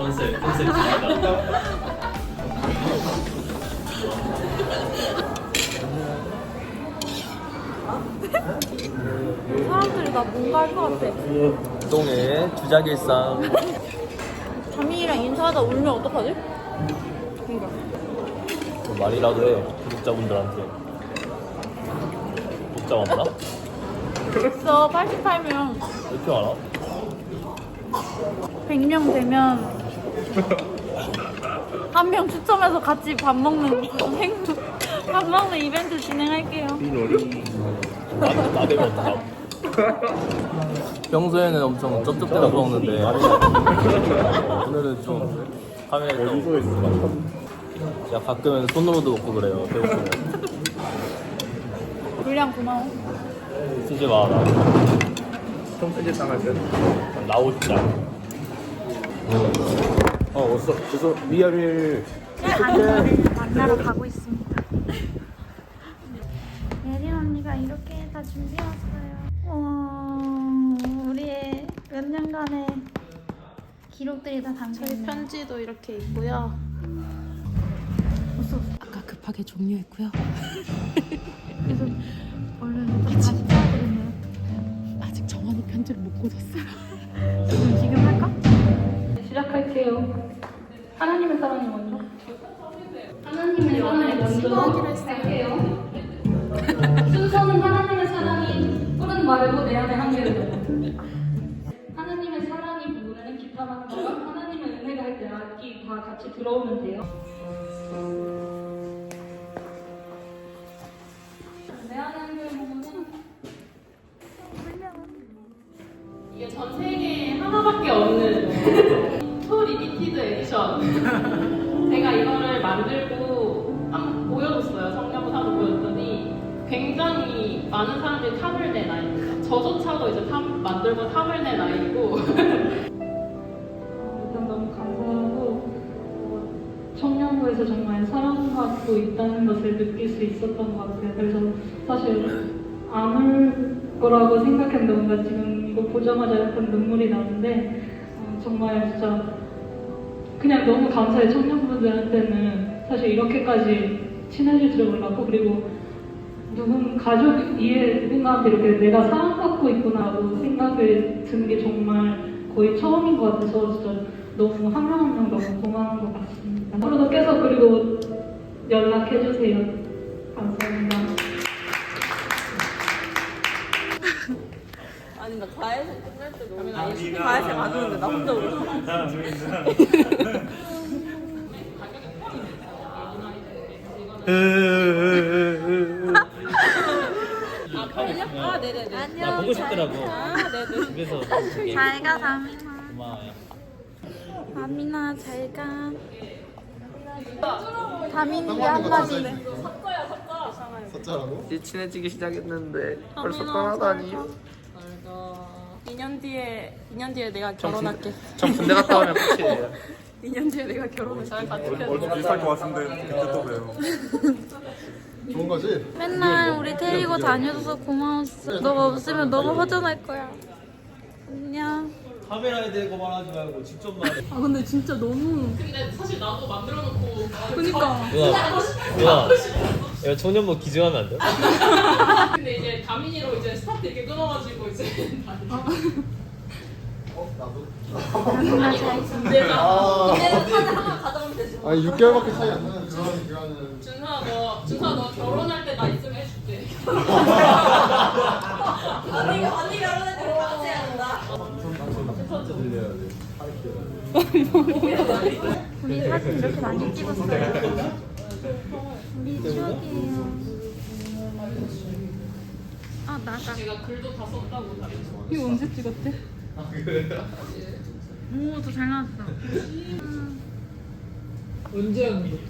컨셉 컨셉 중이다. 사람들이 나 뭔가 할 것 같아. 똥의 주작일상. 자민이랑 인사하다 울면 어떡하지? 그러니까. 좀 말이라도 해 구독자분들한테. 구독자 많나? 있어 88명 왜 이렇게 많아? 100명 되면 한 명 추첨해서 같이 밥 먹는 행동 밥 먹는 이벤트 진행할게요. 나, 나 되면 어떡함? 평소에는 엄청 쩝쩝대다 먹는데 오늘은 좀 카메라에 좀 제가 가끔은 손으로도 먹고 그래요 배고프면 분량 고마워. 쓰지 마라 평소에 당할 때. 않아 어, 왔어. 그래서 미아를 만나러 가고 있습니다. 예린 언니가 이렇게 다 준비했어요. 와, 우리의 몇 년간의 기록들이 다 담겨 있는 편지도 이렇게 있고요. 아까 급하게 종료했고요. 그래서 얼른 다시 해야되겠네요. 아직 정원이 편지를 못 꽂았어요. 지금? 시작할게요. 하나님의 사랑이 먼저. 하나님의 사랑이 먼저 할게요. 순서는 하나님의 사랑이 푸른 말고 내 안에 한계를 하나님의 사랑이 부르는 기타만 거와 하나님의 은혜가 할때 악기 다 같이 들어오면 돼요. 내 안에 한계를 보면 이게 전 세계에 하나밖에 없는 초 리미티드 에디션. 제가 이거를 만들고 한번 보여줬어요. 성대모사도 보여줬더니 굉장히 많은 사람들이 탐을 낸 아이입니다. 저조차도 이제 탐, 만들고 탐을 낸 아이고 일단 너무 감사하고 어, 청년부에서 정말 사랑받고 있다는 것을 느낄 수 있었던 것 같아요. 그래서 사실 안울 거라고 생각했는데 뭔가 지금 이거 보자마자 약간 눈물이 나는데 어, 정말 진짜 그냥 너무 감사해요. 청년분들한테는 사실 이렇게까지 친해질 줄 몰랐고 그리고 누군 가족 누군가한테 이렇게 내가 사랑받고 있구나라고 생각을 든게 정말 거의 처음인 것 같아서 진짜 너무 한 명 한 명 너무 고마운 것 같습니다. 앞으로도 계속 그리고 연락해 주세요. 감사합니다. 가야에서 끝날 때 너무 가야에 맞았는데 나 혼자 울었어. 아 네네네. 나 보고 싶더라고 아 네네. 집에서 되게 잘가 다민아. 고마워요 다민아 잘가. 다민이가 한마디. 이제 친해지기 시작했는데 벌써 아미나, 떠나다니. 2년 뒤에 2년 뒤에 내가 결혼할게. 전 군대 갔다 오면 끝이에요. 2년 뒤에 내가 결혼을 잘 같이 얼굴 비슷할 것 같은데 그때 또 봬요. 좋은 거지? 맨날 우리 데리고 다녀줘서 고마웠어. 너가 없으면 너무 허전할 거야. 안녕. 카메라에 대고 말하지 말고 직접 말해 아 근데 진짜 너무 근데 사실 나도 만들어 놓고 그니까 누나 누나 이거 청년부 기증하면 안 돼? 근데 이제 다민이로 이제 스타트 이렇게 끊어가지고 이제 다민아 잘. 군대가 아니 6개월밖에 차이 안 나는 그런 준서야 너 준서야 너 결혼할 때 나 있으면 해줄게. 우리 사진 이렇게 많이 찍었어요. 우리 추억이에요. 아 나가. 제가 글도 다 썼다고 다녔어. 이거 언제 찍었대? 오, 더잘 나왔어. 언제 언니?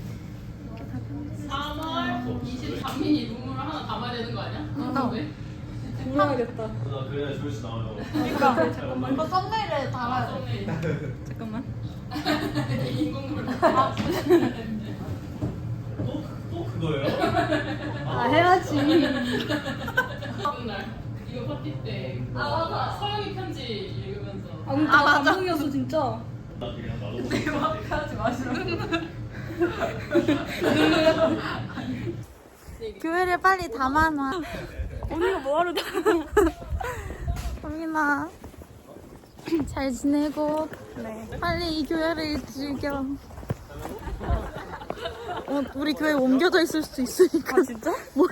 3월 20 다민이 눈물을 하나 담아야 되는 거 아니야? 어. 왜? 불러야겠다. 누나 그래야 조회수 나와요 잠깐만. 이거 썸네일에 달아야 돼. 잠깐만. 인공눈물. 그거예요? 아 해야지. 날 이거 파티 때. 아 맞아. 서영이 편지 읽으면서. 아, 근데 아, 감동이었어 진짜. 교회를 빨리 담아놔. 언니가 뭐하러 담아? 언니나 잘 지내고 빨리 이 교회를 즐겨. 어, 우리 교회 옮겨져 있을 수도 있으니까. 진짜? 몰라.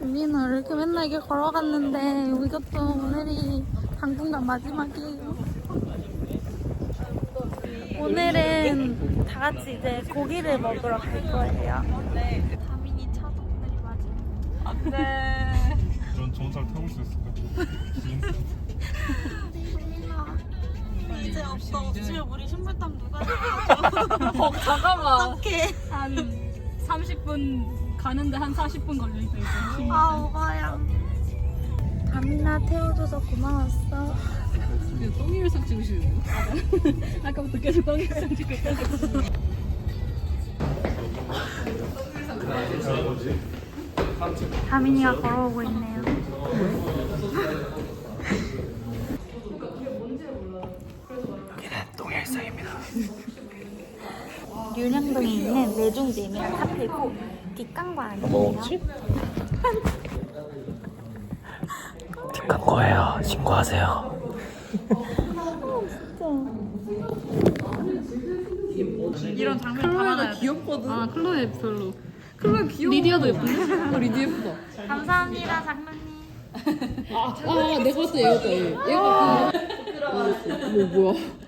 우리는 이렇게 맨날 이렇게 걸어갔는데 이것도 오늘이 당분간 마지막이에요. 오늘은 다 같이 이제 고기를 먹으러 갈 거예요. 다민이 차 동들이 맞아. 네. 그런 좋은 차 타고 수 있을까? 이제 없어. 없으면 우리 신발땀 누가? 어, 잠깐만. 어떡해. 한 30분 가는데 한 40분 걸려 있어 이거. 아, 오바야. 다민아 태워줘서 고마웠어. 똥일성 찍으시는 거. 아까부터 계속 똥일성 찍고 있어서. 다민이가 걸어오고 있네요. 율량동에 있는 매중재미한 카페고 뒷광관이에요. 뭐 먹지? 뒷간 거예요. 신고하세요. 이런 장면 클로에가 귀엽거든. 아 클로에 별로. 클로에 귀여워. 리디아도 예쁜데? 어 리디 예쁘다. 감사합니다, 장모님. 아, 아 내가 봤을 때 얘였다 얘. 얘가 그. 뭐 뭐야?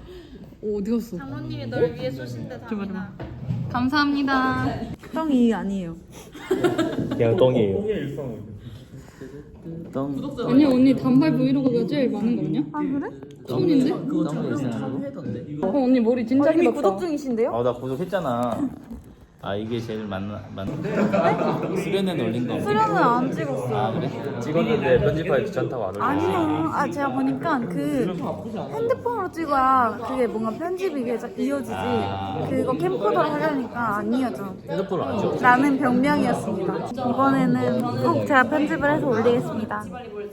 오 어디 갔어? 장모님이 널 위해 쏘신대, 다민아. 감사합니다. 똥이 아니에요. 그냥 똥이에요. 아니 언니 단발 브이로그가 제일 많은 거 아니야? 아, 그래? 처음인데? 어 언니 머리 진짜 이미 길었다. 구독 중이신데요? 어, 나 구독했잖아. 아, 이게 제일 맞나, 맞나? 수련은 올린 거. 수련은 안 찍었어요. 아, 그래? 찍었는데 편집하기 귀찮다고 안 올렸어. 아니요. 아 제가 보니까 그 핸드폰으로 찍어야 그게 뭔가 편집이 잘 이어지지. 그거 캠코더로 하려니까 안 이어져. 핸드폰을 안 찍었어. 라는 변명이었습니다. 이번에는 꼭 제가 편집을 해서 올리겠습니다.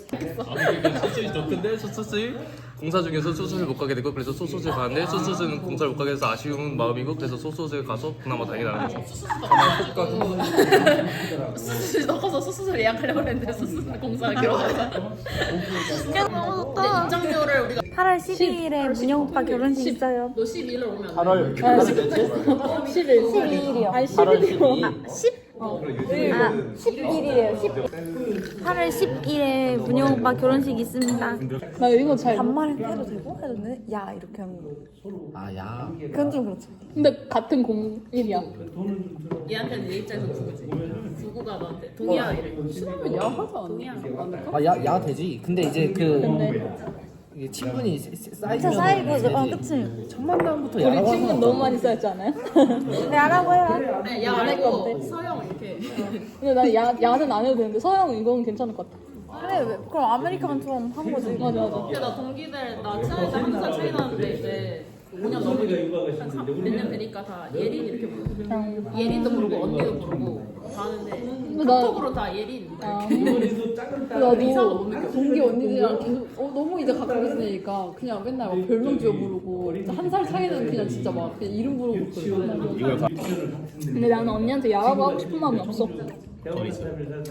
그러니까 소시지 좋던데? 소시지 공사 중에서 소시지 못 가게 되고 그래서 소시지 가는데 소시지는 공사를 못 가게 돼서 아쉬운 마음이고 그래서 소시지 가서 그나마 다행이 나는 거죠. 소스를 넣어서 소스를 예약하려고 했는데 소스는 공사하기로 해서 아, 네, 네, 인정료를 우리가 8월 12일에 문영 오빠 결혼식 있어요. 너 12일로 오면 안 돼. 8월 12일이요. 10? 어. 아, 10일이에요. 10. 8월 10일에 문영 오빠 결혼식 있습니다. 나 이거 잘. 반말해도 되고 해도 돼? 야 이렇게 하는 거. 아야. 그건 좀 그렇죠. 근데 같은 공일이야. 얘한테는 내 입장에서 누구지? 누구가 너한테 동의야 이래. 싫으면 야 하자. 동의야. 아야야 되지. 근데 이제 그. 근데... 이게 친분이 진짜 쌓이면 쌓이고 어 그치. 첫 만남부터 우리 야라고 친구 하면 너무 많이 쌓였지 않아요? 야라고 해요. 네, 야 말고 서영 이렇게. 근데 나 야, 야는 안 해도 되는데 서영 이건 괜찮을 것 같아. 그래 왜- 그럼 아메리카노처럼 한 거지. 맞아 맞아. 근데 나 동기들 나때 한살 차이 나는데 이제 5년 넘으니까 몇년 되니까 다 예린 이렇게 부르고 예린도 부르고 언니도 부르고 다 하는데 근데 나- 카톡으로 다 예린 아, 나도 동기 언니들이랑 계속 어, 너무 이제 가까이 지내니까 그냥 맨날 막 별명 지어 부르고 한 살 차이는 그냥 진짜 막 그냥 이름 부르고 그러고. 근데 나는 언니한테 야라고 하고 싶은 마음이 없어.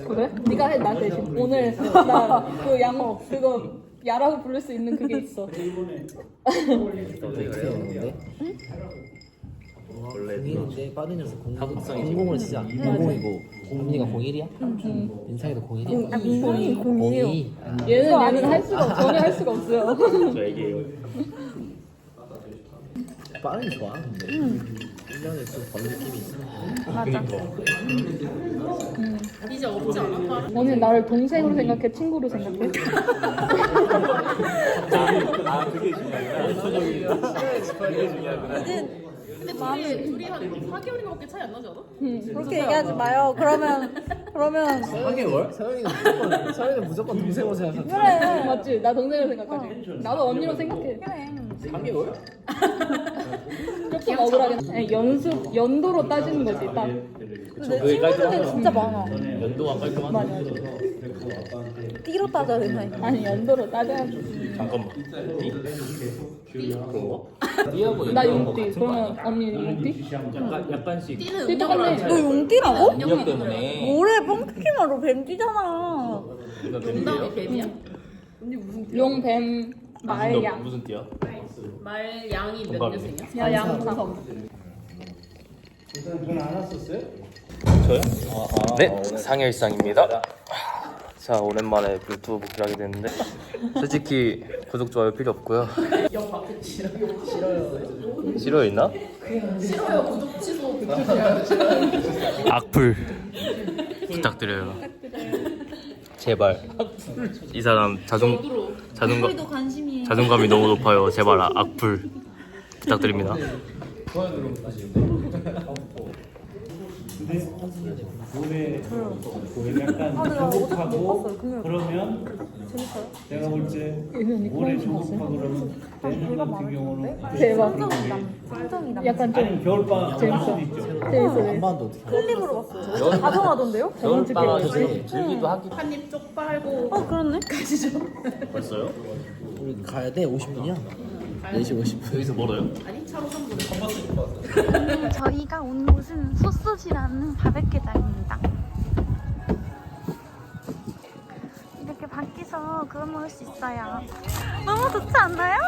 그래? 네가 해 나 대신. 오늘 나 그 양어 그거 야라고 부를 수 있는 그게 있어. 원래 공일인데 빠르면서 공 공공을 진짜 공공이고 공민이가 공일이야? 민상이도 공일이야? 아 민성이 공이에요. 공이. 아, 얘는 얘는 할 수가 없- 전혀 할 수가 없어요. 저 얘기해요. 빠른이 좋아 근데 1년에 좀번 느낌이 있어. 이제 없지 않아? 언니 나를 동생으로 생각해 친구로 생각해? 아, 그게 중요하구나. 근데 둘이 둘이 한 4개월인가밖에 차이 안 나지 않아? 그렇게 얘기하지 마요. 그러면 그러면 4개월? 서영이는 무조건 서영이는 무조건 동생으로 생각하지. 그래. 맞지? 나 동생으로 생각하지. 나도 언니로 생각해. 그래. 3개월? 조금 억울하긴 해. 연습 연도로 따지는 거지 딱. 근데 내 친구들은 진짜 많아. 연도가 깔끔하네. 띠로 따져야 되나? 아니 연도로 따져야지. 잠깐만. 그런 거? 띠하고 나 용띠. 그러면 언니 용띠? 약간 약간씩 띠 똑같네. 너 용띠라고? 인형 때문에. 뭐래 뻥튀기만 너 뱀띠잖아. 용담이 뱀이야? 용, 뱀, 말, 너 양. 무슨 띠야? 말 양이 몇. 년생이야? 야, 양, 삼. 저요? 네, 상일상입니다. 자, 오랜만에 유튜브 복귀를 하게 됐는데 솔직히 구독 좋아요 필요 없고요. 싫어요 있나? 싫어요 구독 취소 악플 부탁드려요. 제발 이 사람 자존 자존감. 자존감이 너무 높아요. 제발 아- 악플 부탁드립니다. 아, 내가 어제 못 봤어요. 금요일. 그러면 재밌어요? 내가 볼때 언니 올해 조급하 그러면 내년 같은 경우는 대박. 약간 좀 겨울방학 할 수도 있죠. 재밌어. 안 봐도 어떻게 클립으로 봤어요. 가정하던데요? 겨울방학 즐기도 하기 한입 쪽 빨고 어, 그렇네. 벌써요? 우리 가야 돼 50분이야 4시 50분 여기서 멀어요? 저희가 온 곳은 소소지라는 바베큐장입니다. 이렇게 밖에서 그거 먹을 수 있어요. 너무 좋지 않나요?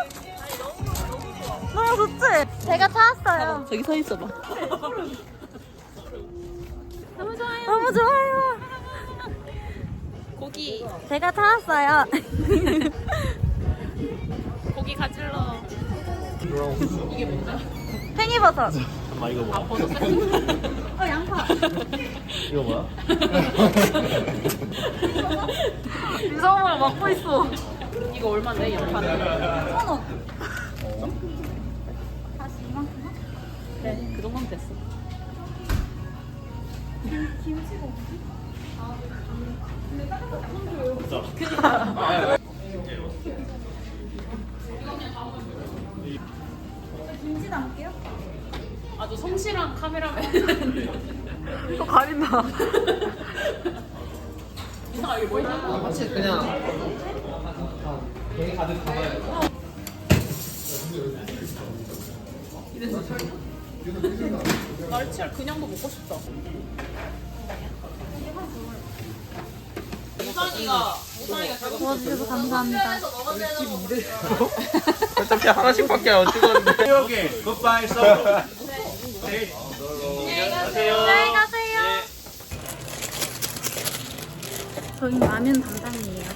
너무 좋지? 제가 찾았어요. 저기 서 있어봐. 너무 좋아요. 너무 좋아요. 고기 제가 찾았어요. 고기 가질러 팽이버섯. 엄마 이거 뭐야? 어, 양파. 이거 뭐야? 유성우랑 먹고 있어 이거 얼마인데 연판은? 천 원. 다시 이만큼? 그래 그 정도면 됐어 김치가 없지? 김치 담을게요. 아주 성실한 카메라맨. 또 가린다. 이상하게 뭐 있냐고 사실 그냥 날치알 그냥도 먹고 싶다. 저거 도와주셔서 감사합니다. 어차피 하나씩밖에 안 찍었는데. 안녕히 가세요. 저희 라면 담당이에요.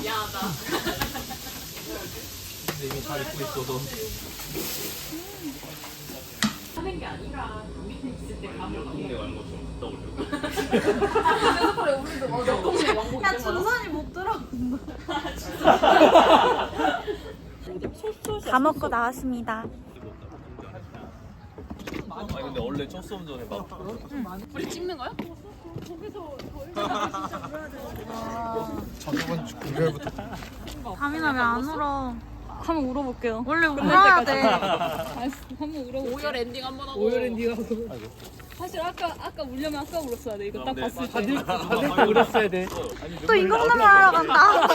미안하다 이미 잘 입고 있어도. 하는 게 아니라 밑에 있을 때 감을 동네 가는 것좀 떠올려. 야, 준선이 못 들어. 다 먹고 나왔습니다. 아니 근데 원래 첫 수업 전에 막 우리 찍는 거야? 주 금요일부터 다민아 왜안 울어? 한번 울어볼게요. 원래 울어야 돼. 알았어. 한번 울어볼게요. 오열 엔딩 한번 하고 오열 엔딩 하고. 사실 아까 아까 울려면 아까 울었어야 돼. 이거 딱 봤을 때. 다들 울었어야 돼. 또 인공눈물 하러 간다.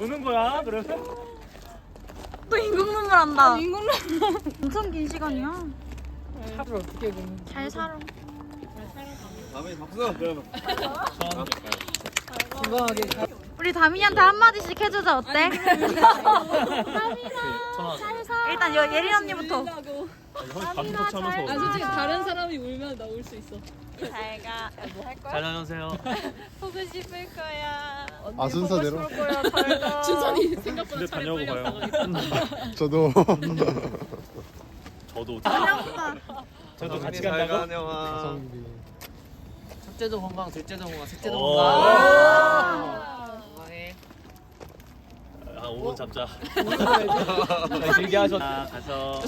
우는 거야 그러면? 또 인공눈물 한다. 인공눈물. 엄청 긴 시간이야. 하루 어떻게 보면. 잘 살아. 건강하게. 우리 다민이한테 한마디씩 해주자 어때? 다민아 잘 살. 일단 여, 예린 언니부터. 다민아 잘아 솔직히 다른 사람이 울면 나 울 수 있어. 잘가. 뭐할 거야? 잘 다녀오세요. 보고 싶을 거야. 언니 아, 순서대로? 보고 싶을 거야. 잘가. 준선이 생각보다 차례 다녀오고 빨렸다가 저도 저도 다녀오빠. 저도 같이 간다고? 가성비 첫째도 건강 둘째도 건강 셋째도 오. 건강 아. 아 5분 잡자. 잘 길게 하셨다. 가서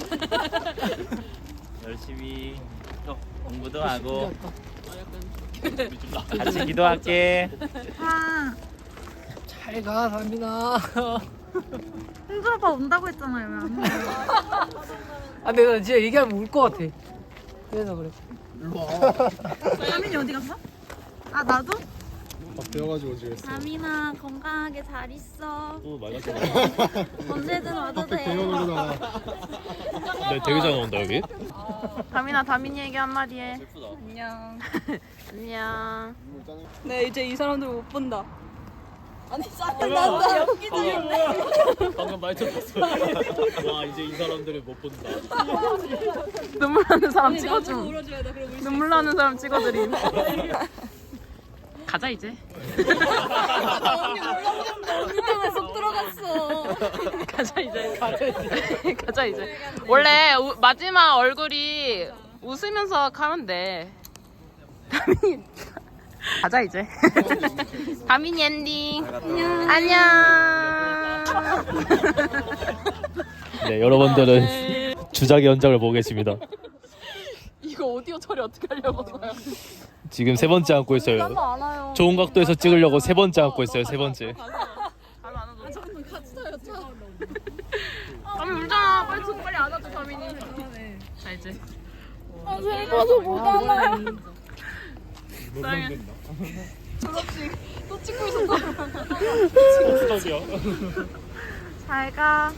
열심히 또 공부도 하고 같이 기도할게. 아, 잘가 담민아 홍준 오빠 온다고 했잖아요. 왜 안 와? 아 내가 진짜 얘기하면 울 것 같아 그래서 그래. 다민이 어디 갔어? 아 나도? 밥 배워가지고 지금 다민아 건강하게 잘 있어. 또 맑았어. 언제든 와도 돼. 네, 되게 잘 나온다 여기. 다민아 다민이에게 한마디 해. 안녕. 안녕. 네 이제 이 사람들 못 본다. 아니 짜증난다. 방금 말투 봤어. 와 이제 이 사람들을 못 본다. 눈물 나는 사람 찍어줘. 눈물 나는 사람 찍어드림. 가자 이제. 운동에 쏙 들어갔어. 가자 이제. 가자 이제. 가자 이제. 원래 우- 마지막 얼굴이 웃으면서. 다민이. 가자 이제. 다민이 엔딩. 안녕. 네 여러분들은 주작의 현장을 보고 계십니다. 오디오 처리 어떻게 하려고? 지금 세 번째 앉고 있어요. 알아요. 좋은 각도에서 찍으려고 세 번째 앉고 있어요. 세 번째. 다민 울잖아. 빨리 좀 빨리 안아줘 다민이. 자 이제. 아 제가서 못 알아. 사랑해. 잘 가.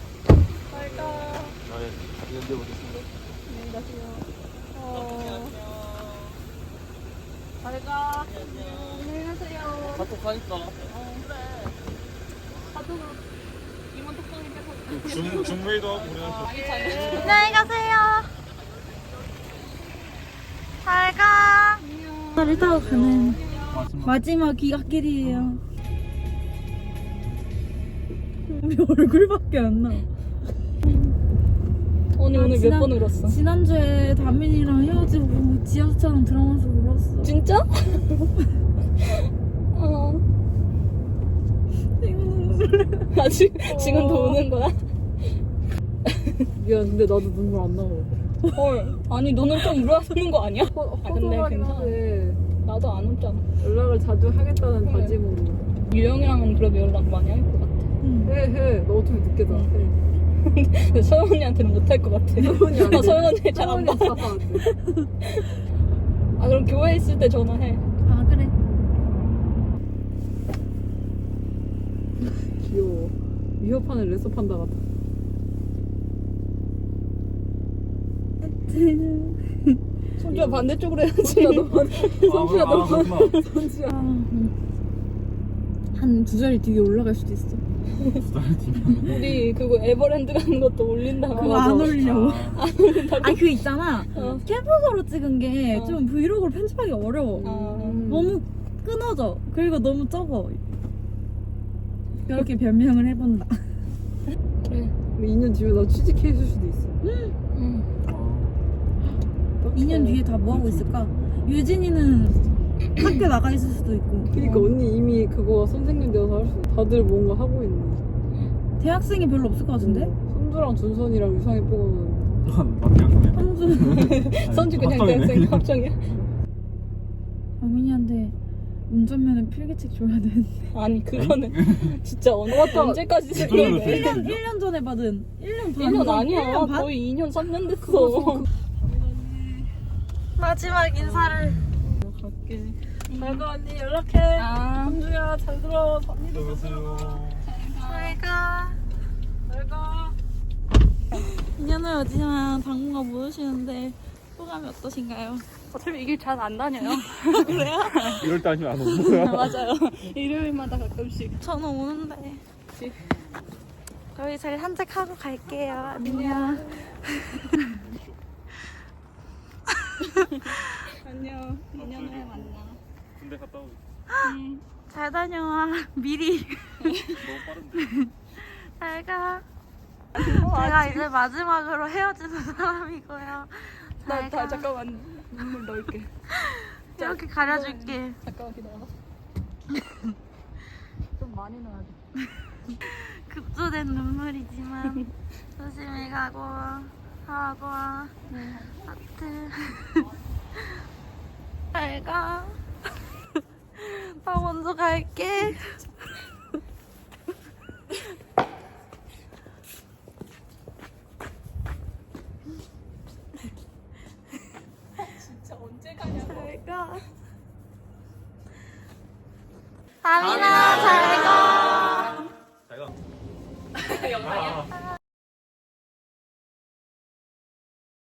중 중메이도 하고 우리는 안녕히 가세요. 잘 가. 차를 타고 가는. 마지막. 귀갓길이에요. 우리 얼굴밖에 안 나. 언니 오늘 몇 번 울었어? 지난주에 다민이랑 헤어지고 지하철은 들어가서 울었어. 진짜? 어. 아 지, 지금도 우는 거야? 미안, 근데 나도 눈물 안 나고. 헐. 아니 너는 좀 울어주는 거 아니야? 아 근데 괜찮아. 나도 안 웃잖아. 연락을 자주 하겠다는 그래. 다짐으로. 유영이랑은 그래도 연락 많이 할 것 같아. 해, 해. 너 어떻게 늦게 자? 해. 근데 서영 언니한테는 못할 것 같아. 나 돼. 서영 언니 잘안 봐. 아 그럼 교회 있을 때 전화해. 아 그래. 귀여워. 위협하는 레서 판다 같아. 손주야 반대쪽으로 해야지. 선주야, 너한두 자리 뒤에 올라갈 수도 있어. 우리 그거 에버랜드 가는 것도 올린다고. 그거 안. 안 올린다고. 아니 그 있잖아. 어. 캠퍼서로 찍은 게 어. 좀 브이로그를 편집하기 어려워. 아. 너무 끊어져. 그리고 너무 적어. 그렇게 변명을 해본다. 그래. 우리 2년 뒤에 나 취직해 해줄 수도 있어. 응. 2년 뒤에 다 뭐 하고 있을까? 유진이는 학교 나가 있을 수도 있고. 그러니까 언니 이미 그거 선생님 되어서 할 수. 다들 뭔가 하고 있네. 대학생이 별로 없을 것 같은데? 선주랑 준선이랑 유상이 빼고는 성주. 선주 그냥 대학생 합정이야. 어민이한테 운전면허 필기책 줘야 되는데. 아니 그거는 진짜 언, 언제까지 쓸일 건데? 1년, 1년 전에 받은 1년 반. 1년 아니야. 1년 반? 거의 2년 3년 됐어. 마지막 인사를. 갈게. 잘가 언니 연락해. 아. 성주야 잘 들어. 안녕하세요. 잘가. 잘가. 2년을 어지만 당분간 못 오시는데 소감이 어떠신가요? 어차피 이 길 잘 안 다녀요. 그래요? 이럴 때 아니면 안 오는 거야. 맞아요. 일요일마다 가끔씩. 저는 오는데. 저희 잘 산책하고 갈게요. 안녕. 안녕. 2년 후에 만나. 군대 갔다 오고. 잘 다녀와. 미리. 너무 빠른데. 잘 가. 제가 이제 마지막으로 헤어지는 사람이고요. 나, 잘다 가. 잠깐만 눈물 넣을게. 이렇게 가려줄게. 잠깐만 기다려. 좀 많이 넣어야 돼. 급조된 눈물이지만 조심히 가고 하고 하트. 잘 가. 나 먼저 갈게.